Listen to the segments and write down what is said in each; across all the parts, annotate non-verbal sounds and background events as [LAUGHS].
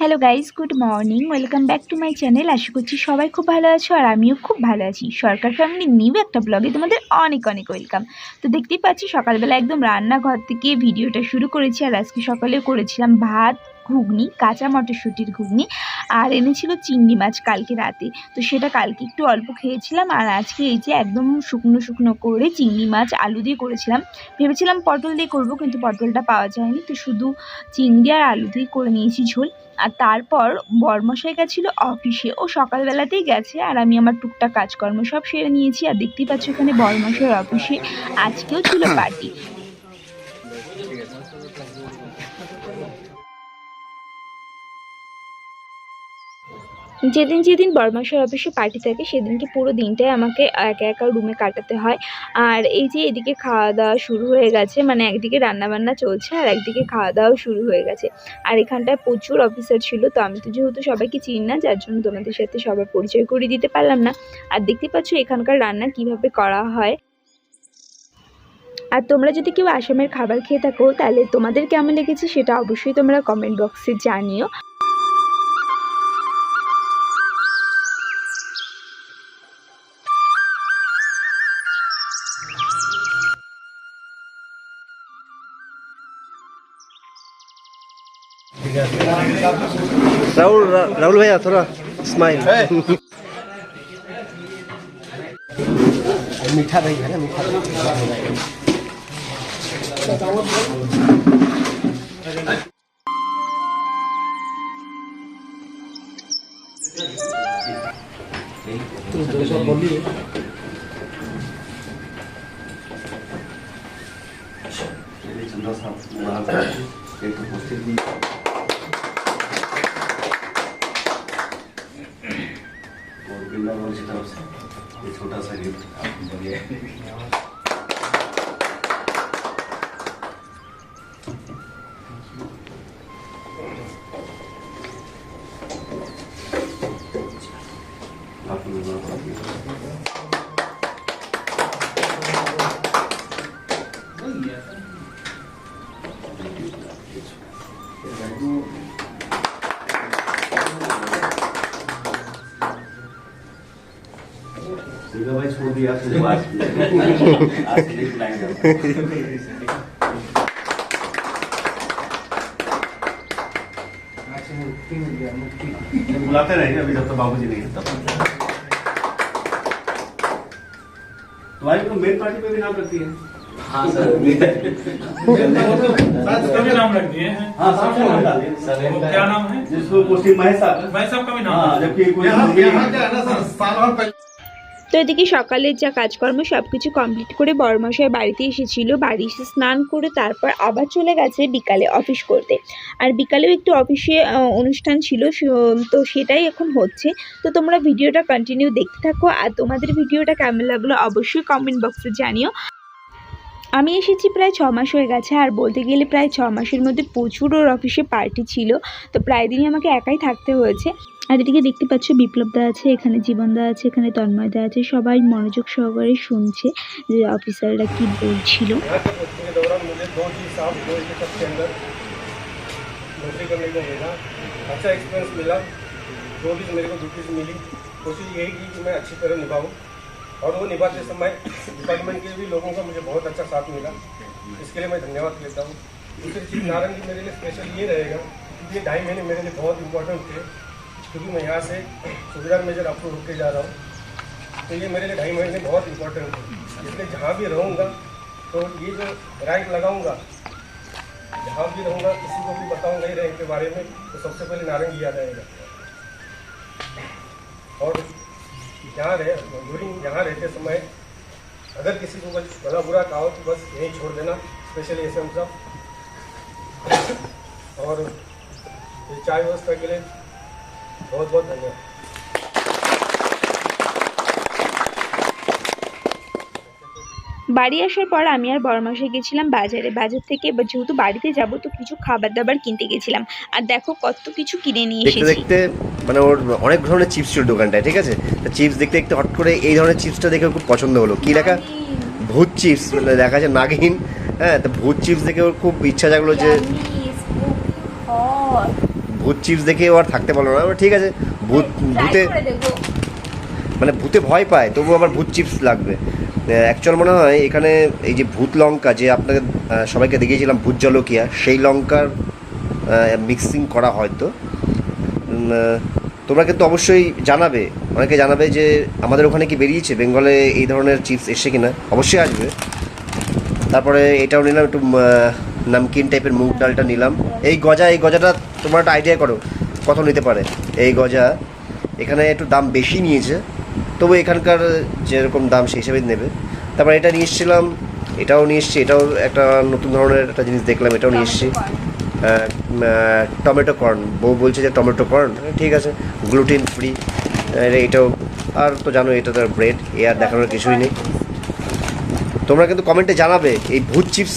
Hello guys good morning welcome back to my channel আশা করছি সবাই খুব ভালো আছো আর আমিও খুব ভালো আছি। সরকার ফ্যামিলি নিউ একটা ব্লগে তোমাদের অনেক অনেক ওয়েলকাম তো দেখতেই পাচ্ছি, সকালবেলা একদম রান্নাঘর থেকে ভিডিওটা শুরু করেছি আর আজকে সকালে করেছিলাম ভাত ঘুগনি কাঁচা মটরশুঁটির ঘুগনি আর এনেছিল চিংড়ি মাছ কালকে রাতে। তো সেটা কালকে একটু অল্প খেয়েছিলাম আর আজকে এই যে একদম শুকনো শুকনো করে চিংড়ি মাছ আলু দিয়ে করেছিলাম। ভেবেছিলাম পটল দিয়ে করব কিন্তু পটলটা পাওয়া যায়নি। তো শুধু চিংড়ি আর আলু দিয়ে করে নিয়েছি ঝোল। আর তারপর বরমশাই গেছিল অফিসে। ও সকালবেলাতেই গেছে আর আমি আমার টুকটাক কাজকর্ম সব সেরে নিয়েছি। আর দেখতেই পাচ্ছ এখানে বরমশাইয়ের অফিসে আজকেও ছিল [COUGHS] পার্টি যেদিন যেদিন বর্মাশার অফিসে পার্টি থাকে, সেদিনকে পুরো দিনটাই আমাকে একা একা রুমে কাটাতে হয়। আর এই যে এদিকে খাওয়া দাওয়া শুরু হয়ে গেছে মানে একদিকে রান্নাবান্না চলছে আর একদিকে খাওয়া দাওয়াও শুরু হয়ে গেছে। আর এখানটায় প্রচুর অফিসার ছিল, তো আমি তো যেহেতু সবাইকে চিনি না, যার জন্য তোমাদের সাথে সবার পরিচয় করিয়ে দিতে পারলাম না। আর দেখতে পাচ্ছ এখানকার রান্না কীভাবে করা হয়। আর তোমরা যদি কেউ আসামের খাবার খেয়ে থাকো, তাহলে তোমাদের কেমন লেগেছে সেটা অবশ্যই তোমরা কমেন্ট বক্সে জানিও। राहुल रा, राहुल भैया थोड़ा स्माइल मीठा दही है ना मीठा दही और ये छोटा सा गिफ्ट आपको बढ़िया आप मिलना [LAUGHS] पड़ेगा [LAUGHS] बुलाते रहेंगे अभी जब तक बाबू जी नहीं तब। तुम्हारी तो मेन पार्टी पे भी नाम रखती है। हाँ सर। सबके नाम रख दिए हैं हाँ, क्या नाम है? जिसको महेश महेश का भी नाम हाँ, जबकि कोई তো এদিকে সকালের যা কাজকর্ম সব কিছু কমপ্লিট করে বড়মশাই বাড়িতে এসেছিল। বাড়ি এসে স্নান করে তারপর আবার চলে গেছে বিকালে অফিস করতে। আর বিকালেও একটু অফিসে অনুষ্ঠান ছিল তো সেটাই এখন হচ্ছে। তো তোমরা ভিডিওটা কন্টিনিউ দেখতে থাকো। আর তোমাদের ভিডিওটা কেমন লাগল অবশ্যই কমেন্ট বক্সে জানিও। আমি এসেছি প্রায় ছ মাস হয়ে গেছে আর বলতে গেলে প্রায় ছ মাসের মধ্যে প্রচুর ওর অফিসে পার্টি ছিল তো প্রায় দিনই আমাকে একাই থাকতে হয়েছে আর এদিকে দেখতে পাচ্ছ বিপ্লবদা আছে এখানে জীবনদা আছে এখানে তন্ময়দা আছে সবাই মনোযোগ সহকারে শুনছে যে অফিসাররা কি বলছিল यहाँ के पोस्टिंग के दौरान मुझे दो जी साहब दो के सबके अंदर नौकरी करने को मिला अच्छा एक्सपीरियंस मिला जो भी मेरे को ड्यूटीज मिली कोशिश यही की कि मैं अच्छी तरह निभाऊं और वो निभाते समय डिपार्टमेंट के भी लोगों का मुझे बहुत अच्छा साथ मिला। इसके लिए मैं धन्यवाद देता हूँ। दूसरी चीज़, नारायण जी मेरे लिए स्पेशल ये रहेगा कि ये ढाई महीने मेरे लिए बहुत इंपॉर्टेंट थे, क्योंकि मैं यहाँ से सुविधा मेजर आपको रुक के जा रहा हूँ। तो ये मेरे लिए ढाई महीने बहुत इंपॉर्टेंट है इसलिए जहाँ भी रहूँगा तो ये जो रैंक लगाऊँगा, जहाँ भी रहूँगा, किसी को भी बताऊँगा ये रैंक के बारे में तो सबसे पहले नारंगी याद आएगा। और यहाँ रहे ड्यूरिंग यहाँ रहते समय अगर किसी को कुछ भला बुरा कहा हो तो बस यहीं छोड़ देना स्पेशली एस एम साहब और चाय व्यवस्था के लिए बहुत बहुत धन्यवाद। বাড়ি আসার পর আমি আর বড়মাসে গেছিলাম বাজারে। বাজার থেকে যেহেতু বাড়িতে যাব তো কিছু খাবার দাবার কিনতে গেছিলাম। আর দেখো কত কিছু কিনে নিয়ে দেখতে এসেছি। দেখতে মানে ওর অনেক ধরনের চিপস ছিল দোকানটায় ঠিক আছে? চিপস দেখতে দেখতে হট করে এই ধরনের চিপসটা দেখে খুব পছন্দ হলো। কি লেখা? ভূত চিপস মানে দেখা যায় নাগিন। হ্যাঁ তো ভূত চিপস দেখে ওর খুব ইচ্ছা জাগলো যে ভূত। চিপস দেখে ও আর থাকতে পারল না। ঠিক আছে ভূত ভূতে মানে ভূতে ভয় পায়, তবু আবার ভূত চিপস লাগবে। অ্যাকচুয়াল মনে হয় এখানে এই যে ভূত লঙ্কা, যে আপনাকে সবাইকে দেখিয়েছিলাম ভূত জলকিয়া, সেই লঙ্কার মিক্সিং করা হয়তো। তোমরা কিন্তু অবশ্যই জানাবে, অনেকে জানাবে যে আমাদের ওখানে কি বেরিয়েছে, বেঙ্গলে এই ধরনের চিপস এসে কিনা। অবশ্যই আসবে। তারপরে এটাও নিলাম, একটু নামকিন টাইপের মুগ ডালটা নিলাম। এই গজা, এই গজাটা তোমরা একটা আইডিয়া করো, কত নিতে পারে। এই গজা, এখানে একটু দাম বেশি নিয়েছে। তবু এখানকার যেরকম দাম সেই হিসেবে নেবে। তারপর এটা নিয়ে এসেছিলাম এটাও নিয়ে এসেছি এটাও একটা নতুন ধরনের একটা জিনিস দেখলাম এটাও নিয়ে এসেছি। টমেটো কর্ন বউ বলছে যে টমেটো কর্ন ঠিক আছে গ্লুটিন ফ্রি এটাও আর তো জানো এটা তো ব্রেড এ আর দেখানোর কিছুই নেই। তোমরা কিন্তু কমেন্টে জানাবে এই ভূত চিপস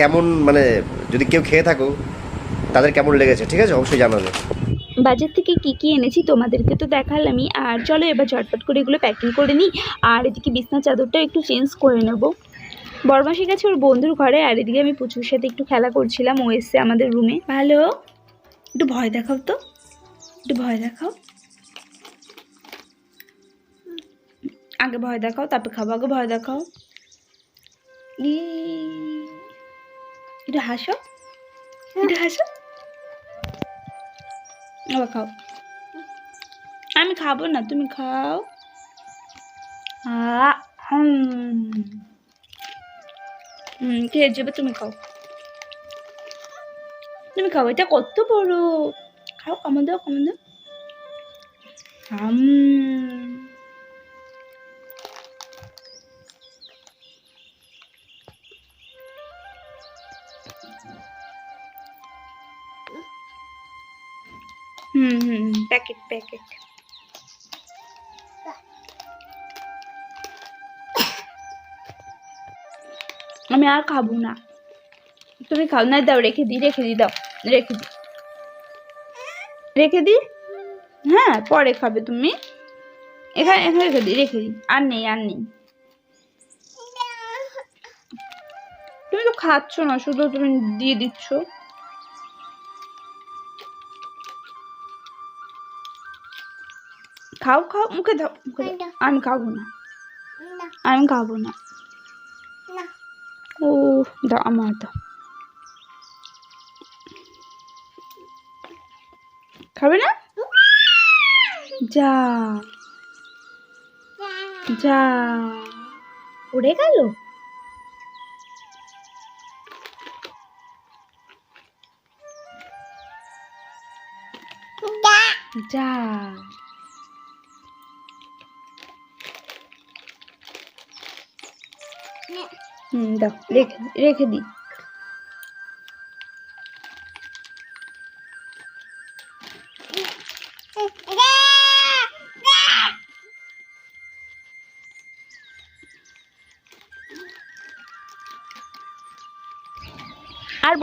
কেমন মানে যদি কেউ খেয়ে থাকো তাদের কেমন লেগেছে ঠিক আছে? অবশ্যই জানাবে। বাজার থেকে কি কি এনেছি তোমাদেরকে তো দেখালামই। আর চলো এবার ঝটপট করে এগুলো প্যাকিং করে নিই। আর এদিকে বিছনা চাদরটা একটু চেঞ্জ করে নেব। বরমাসে গেছে ওর বন্ধুর ঘরে আর এদিকে আমি পুচুর সাথে একটু খেলা করছিলাম। ও এসছে আমাদের রুমে ভালো? একটু ভয় দেখাও তো। একটু ভয় দেখাও। আগে ভয় দেখাও তারপর খাব। আগে ভয় দেখাও। ই একটু হাসো। একটু হাসো। আবার খাও। আমি খাব না, তুমি খাও। খেয়ে যাবে, তুমি খাও। তুমি খাও, এটা কত বড়। খাও, কমন দাও কমন দাও। হুম প্যাকেট প্যাকেট। আমি আর খাব না। তুমি খাও, না দাও, রেখে দিই রেখে দিই, দাও, রেখে দিই। রেখে দিই? হ্যাঁ পরে খাবে তুমি। এখানে এখানে রেখে দিই রেখে দিই। আর নেই আর নেই। তুমি তো খাচ্ছ না, শুধু তুমি দিয়ে দিচ্ছ। খাও খাও মুখে দাও মুখে দাও। আমি খাব না। আমি খাব না। ও দাও আমার দাও। খাবে না? যা। যা। উড়ে গেল? যা। হুম দাও রেখে রেখে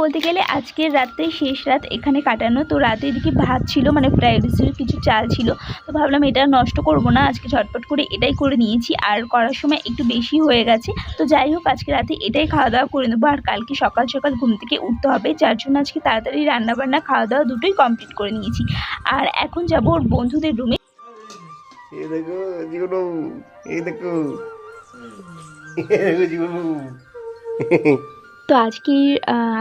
বলতে গেলে আজকের রাতে শেষ রাত এখানে কাটানো। তো রাতে এদিকে ভাত ছিল মানে ফ্রাইড রাইসের কিছু চাল ছিল। তো ভাবলাম এটা নষ্ট করব না, আজকে ঝটপট করে এটাই করে নিয়েছি। আর করার সময় একটু বেশি হয়ে গেছে। তো যাই হোক, আজকে রাতে এটাই খাওয়া দাওয়া করে নেব। আর কালকে সকাল সকাল ঘুম থেকে উঠতে হবে। যার জন্য আজকে তাড়াতাড়ি রান্নাবান্না খাওয়া দাওয়া দুটোই কমপ্লিট করে নিয়েছি। আর এখন যাব ওর বন্ধুদের রুমে এই দেখো এই দেখো। এই দেখো, জীবন। তো আজকে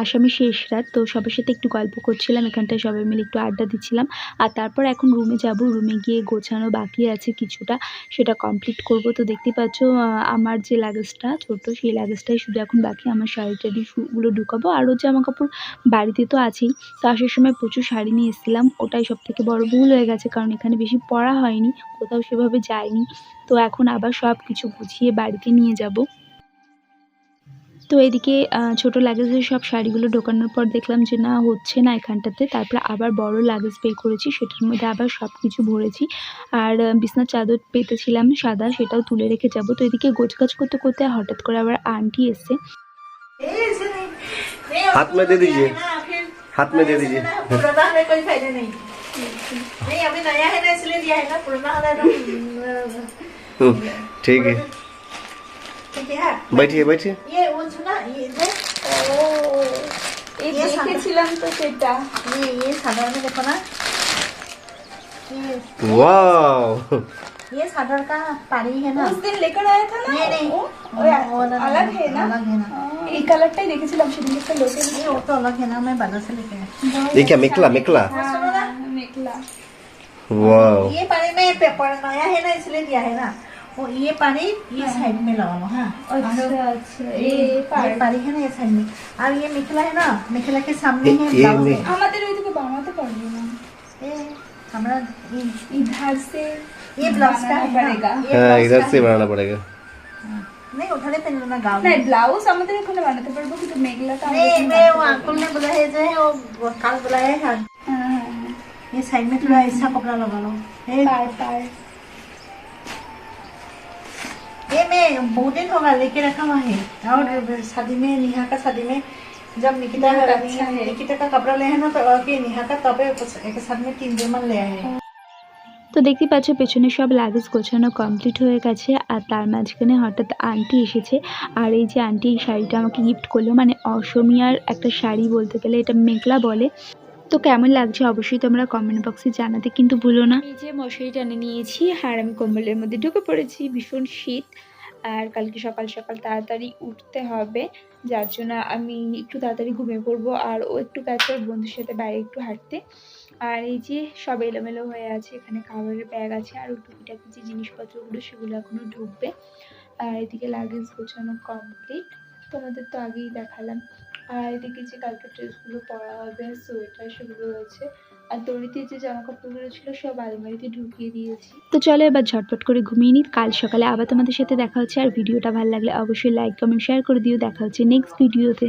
আসামি শেষ রাত, তো সবার সাথে একটু গল্প করছিলাম, এখানটায় সবাই মিলে একটু আড্ডা দিচ্ছিলাম। আর তারপর এখন রুমে যাব, রুমে গিয়ে গোছানো বাকি আছে কিছুটা, সেটা কমপ্লিট করব। তো দেখতে পাচ্ছ আমার যে লাগেজটা ছোট, সেই লাগেজটাই শুধু এখন বাকি, আমার শাড়ি টাড়ি গুলো ঢুকাবো। আরও জামা কাপড় বাড়িতে তো আছেই, তো আসার সময় প্রচুর শাড়ি নিয়ে এসেছিলাম, ওটাই সব থেকে বড় ভুল হয়ে গেছে, কারণ এখানে বেশি পড়া হয়নি, কোথাও সেভাবে যায়নি। তো এখন আবার সব কিছু গুছিয়ে বাড়িতে নিয়ে যাব। তো এদিকে আহ, ছোট লাগেজের সব শাড়িগুলো ঢোকানোর পর দেখলাম যে না হচ্ছে না এখানটাতে তারপরে আবার বড় লাগেজ পে করেছি সেটার মধ্যে আবার সব কিছু ভরেছি আর আহ, বিছনার চাদর পেতেছিলাম সাদা সেটাও তুলে রেখে যাব তো এদিকে গোছগাছ করতে করতে হঠাৎ করে আবার আন্টি এসছে हाथ में दे दीजिए हाथ में दे दीजिए पुराना हमें कोई फायदा नहीं नहीं अभी नया है ना इसलिए दिया है ना पुराना वाला तो हम्म, ठीक है ठीक है बैठिए बैठिए ये वो सुना ये दो ओ এই ये सादा- দেখেছিলাম তো সেটা ये ये साधारण में देखो ना ये ওয়াও ये सागर का पारी है ना उस दिन लेकर आया था ना नहीं नहीं वो वो वो अलग है ना अलग है ना এই কালারটাই দেখেছিলাম সেদিন একটা লোকের ये वो तो अलग है ना मैं बाजार से लेके आई এই क्या মেকলা মেকলা सुनो ना মেঘলা ওয়াও ये पानी में पेपर नया है ना इसलिए दिया है ना वो ये पानी ये साइड में लगा लो हाँ আচ্ছা আচ্ছা ये এই ये पानी है ना ये साइड में और ये मिथिला है ना मिथिला के सामने ये- है ये ब्लाउज में- है আমাদের ওইদিকে বানাতে পারবো না ये हमारा ये इधर से ये ब्लाउज का बनाना है ना? पड़ेगा ये হ্যাঁ ब्लाउज इधर का से है। बनाना पड़ेगा नहीं उठाने पहले ना गाँव না में ব্লাউজ আমাদের এখানে বানাতে পারবো কিন্তু মেঘলাটা আমাদের नहीं এখানে मैं वो বানাতে अंकल ने बोला है जो है वो वो कल बोला है हाँ, পারবো না। হ্যাঁ, হ্যাঁ, ये साइड में थोड़ा ऐसा कपड़ा लगा लो ये পার मैं बहुत दिन होगा लेके रखा हुआ है और शादी में नेहा का शादी में जब निकिता बहुत का अच्छा है। निकिता का कपड़ा ले है ना तो और के नेहा का तबे एक साथ में तीन दिन ले आए हैं তো দেখতে পাচ্ছ পেছনে সব লাগেজ গোছানো কমপ্লিট হয়ে গেছে আর তার মাঝখানে হঠাৎ আন্টি এসেছে আর এই যে আন্টি এই শাড়িটা আমাকে গিফট করলো মানে অসমিয়ার একটা শাড়ি বলতে গেলে এটা মেঘলা বলে তো কেমন লাগছে অবশ্যই তোমরা কমেন্ট বক্সে জানাতে কিন্তু ভুলো না এই যে মশারি টানে নিয়েছি আর আমি কম্বলের মধ্যে ঢুকে পড়েছি ভীষণ শীত আর কালকে সকাল সকাল তাড়াতাড়ি উঠতে হবে, যার জন্য আমি একটু তাড়াতাড়ি ঘুমিয়ে পড়ব আর ও একটু গেছে ওর বন্ধুর সাথে বাইরে একটু হাঁটতে। আর এই যে সব এলোমেলো হয়ে আছে, এখানে খাবারের ব্যাগ আছে আর টুকিটাকি যে জিনিসপত্রগুলো সেগুলো এখনও ঢুকবে। আর এদিকে লাগেজ গোছানো কমপ্লিট তোমাদের তো আগেই দেখালাম। আর এদিকে যে কালকে ড্রেসগুলো পরা হবে সোয়েটার সেগুলো রয়েছে। আর দড়িতে যে জামা কাপড়গুলো ছিল সব আলমারিতে ঢুকিয়ে দিয়েছি। তো চলো এবার ঝটপট করে ঘুমিয়ে নিই। কাল সকালে আবার তোমাদের সাথে দেখা হচ্ছে। আর ভিডিওটা ভালো লাগলে অবশ্যই লাইক কমেন্ট শেয়ার করে দিও। দেখা হচ্ছে নেক্সট ভিডিওতে